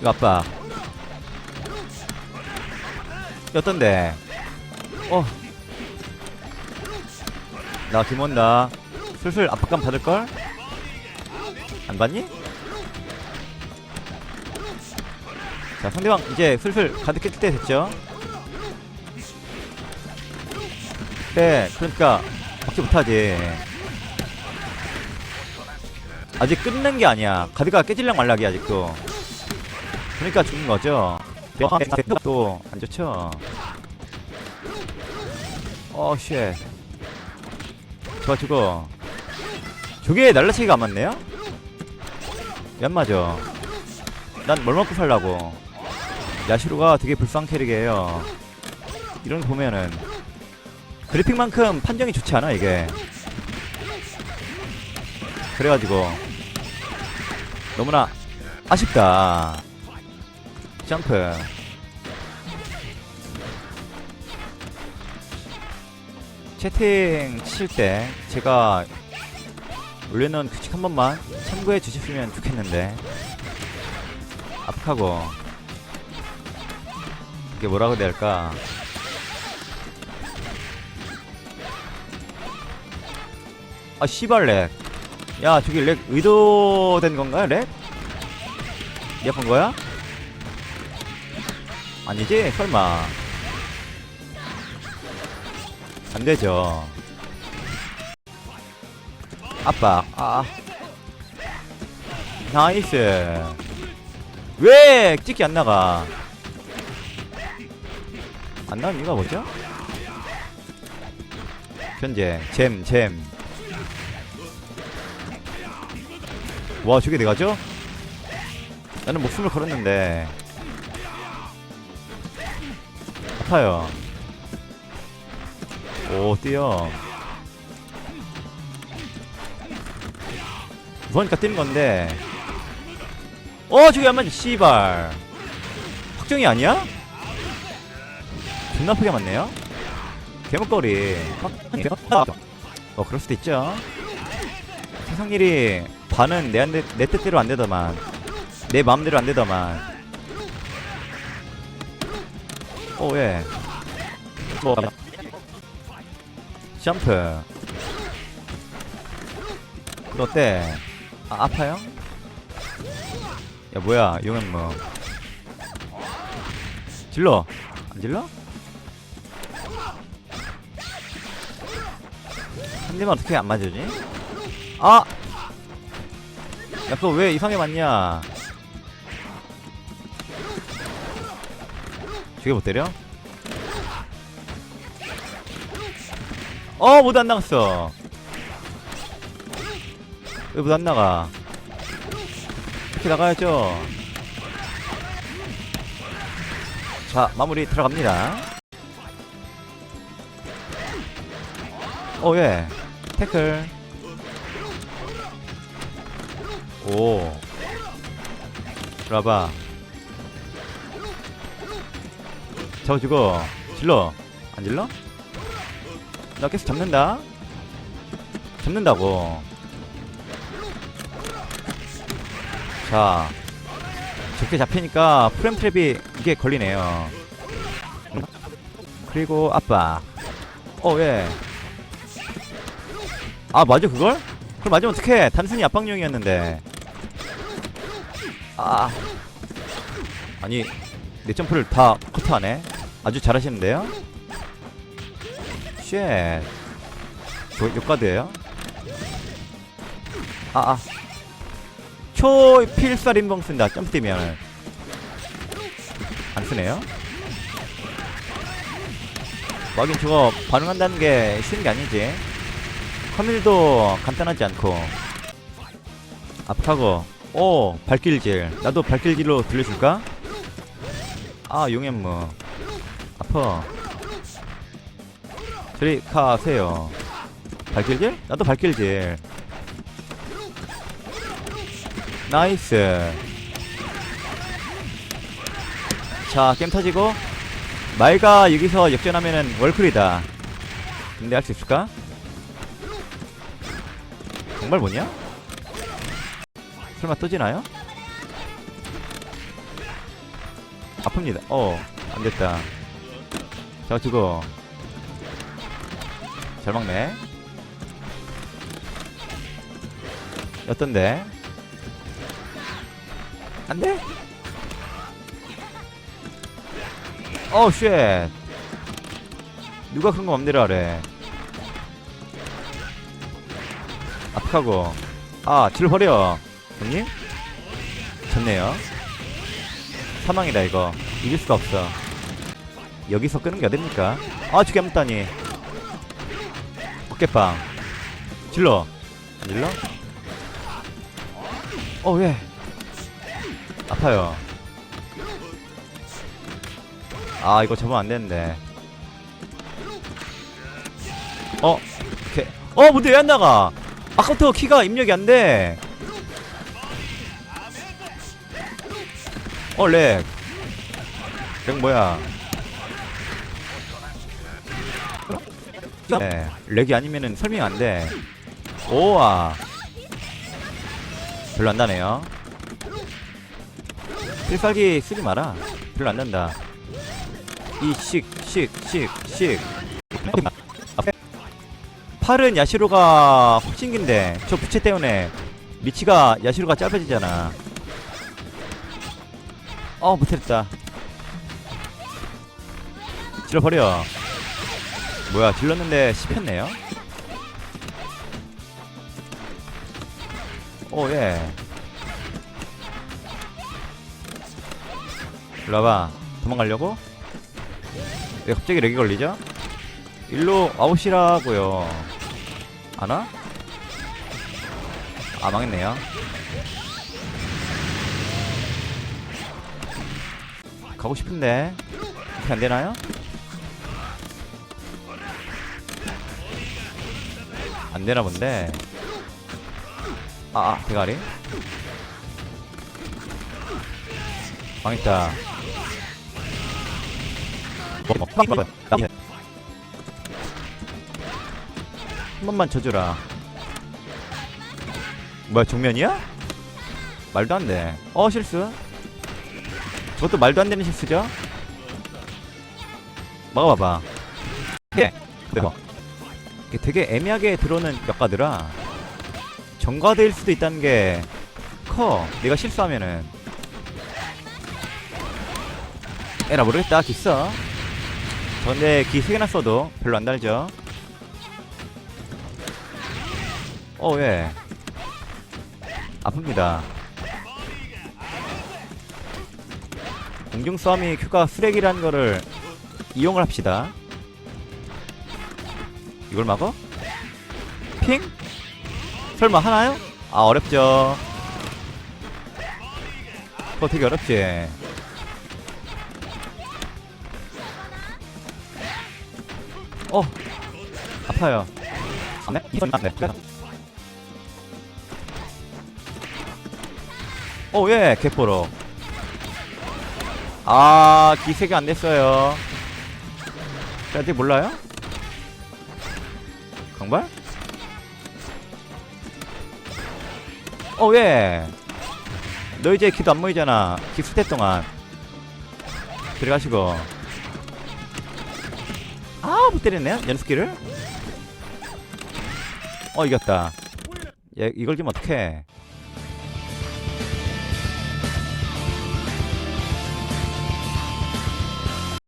이거 아빠. 어떤데? 어. 나 김원다. 슬슬 압박감 받을걸? 안 받니? 자, 상대방 이제 슬슬 가드 깰때 됐죠? 네, 그러니까 박지 못하지. 아직 끝낸 게 아니야. 가드가 깨질랑 말락이 아직도. 그러니까 죽는 거죠. 또안 좋죠. 어, 쉣. 좋아, 저거. 저게 날라치기가 안 맞네요? 왜안 맞아? 난 뭘 먹고 살라고. 야시로가 되게 불쌍 캐릭이에요. 이런 거 보면은 그래픽만큼 판정이 좋지 않아 이게. 그래가지고 너무나 아쉽다. 점프. 채팅 치실 때 제가 올려놓은 규칙 한 번만 참고해 주셨으면 좋겠는데 압박하고 이게 뭐라고 해야 될까 아 씨발 렉. 야 저기 렉 의도된 건가요 렉? 예쁜 거야? 아니지? 설마. 안 되죠. 아빠 아. 나이스. 왜 찍기 안 나가? 안 나온 이유가 뭐죠? 현재 잼잼. 와 저게 내가죠? 나는 목숨을 걸었는데 아파요. 오 뛰어. 무서우니까 뛰는 건데. 어 저게 안 맞지 씨발. 확정이 아니야? 존나 아프게 맞네요? 개목걸이 어 그럴 수도 있죠. 세상 일이 반은 내, 안 돼- 내 뜻대로 안 되더만. 내 마음대로 안 되더만 오 예 뭐 점프 너 어때? 아, 아파요? 야 뭐야 용현 뭐 질러 안 질러? 한 대만 어떻게 안 맞으지? 아! 야 그거 왜 이상하게 맞냐 저게 못 때려? 어, 못안 나갔어. 왜못안 나가? 이렇게 나가야죠. 자, 마무리 들어갑니다. 오, 예. 태클. 오. 들어와 저거 죽어. 질러. 안 질러? 나 계속 잡는다. 잡는다고. 자, 저렇게 잡히니까 프렘 트랩이 이게 걸리네요. 그리고 아빠. 어 왜? 아 맞아 그걸? 그걸 맞으면 어떡해? 단순히 압박용이었는데. 아. 아니 내 점프를 다 커트하네. 아주 잘하시는데요? 쉣. 저 욕가드예요? 아, 아. 초필살인봉 쓴다. 점프 뛰면. 안 쓰네요? 뭐 하긴 저거 반응한다는 게 쉬운 게 아니지. 커밀도 간단하지 않고. 압하고. 오, 발길질. 나도 발길질로 들려줄까? 아, 용현무. 아파. 저리 가세요. 발길질? 나도 발길질. 나이스. 자, 게임 터지고. 말가 여기서 역전하면은 월클이다. 근데 할 수 있을까? 정말 뭐냐? 설마 떠지나요? 아픕니다. 어, 안 됐다. 잡아주고. 잘 막네. 어떤데? 안 돼? 어, 쉣. 누가 그런 거 맘대로 하래. 압하고. 아, 질 버려. 형님? 좋네요. 사망이다, 이거. 이길 수가 없어. 여기서 끄는 게 어딥니까? 아, 죽게 못다니. 어깨빵. 질러. 안 질러? 어, 왜? 아파요. 아, 이거 잡으면 안 되는데. 어, 오케이. 어, 뭔데 왜 안 나가? 아까부터 키가 입력이 안 돼. 어, 렉. 렉 뭐야? 네, 렉이 아니면은 설명 안 돼. 오와. 별로 안 나네요. 필살기 쓰지 마라. 별로 안 난다. 이 식, 식, 식, 식. 팔은 야시로가 훨씬 긴데 저 부채 때문에 미치가 야시로가 짧아지잖아. 어 못했다. 질러버려. 뭐야 질렀는데 씹혔네요. 오 예. 일로 와봐. 도망가려고? 왜 갑자기 렉이 걸리죠? 일로 와보시라고요. 안 와? 아 망했네요. 가고 싶은데 이렇게 안 되나요? 안 되나 본데. 아, 아 대가리. 망했다. 뭐, 뭐, 한 번만 쳐주라. 뭐야 정면이야? 말도 안 돼. 어 실수. 저것도 말도 안 되는 실수죠? 막아봐봐. 예. 대박. 되게 애매하게 들어오는 역가더라. 정가대일 수도 있다는 게 커. 내가 실수하면은. 에라 모르겠다. 기 써. 저 근데 기 3개나 써도 별로 안 달죠. 어, 왜? 아픕니다. 공중 싸움이 큐가 쓰레기라는 거를 이용을 합시다. 이걸 막어? 핑? 설마 하나요? 아, 어렵죠. 그거 되게 어렵지. 어, 아파요. 네? 이건 안 돼. 어, 예, 개뽀로. 아, 기색이 안 됐어요. 아직 몰라요? 강발? 어, 왜? 너 이제 기도 안 모이잖아. 기 수태 동안. 들어가시고. 아, 못 때렸네. 연습기를. 어, 이겼다. 얘, 이걸 지면 어떡해.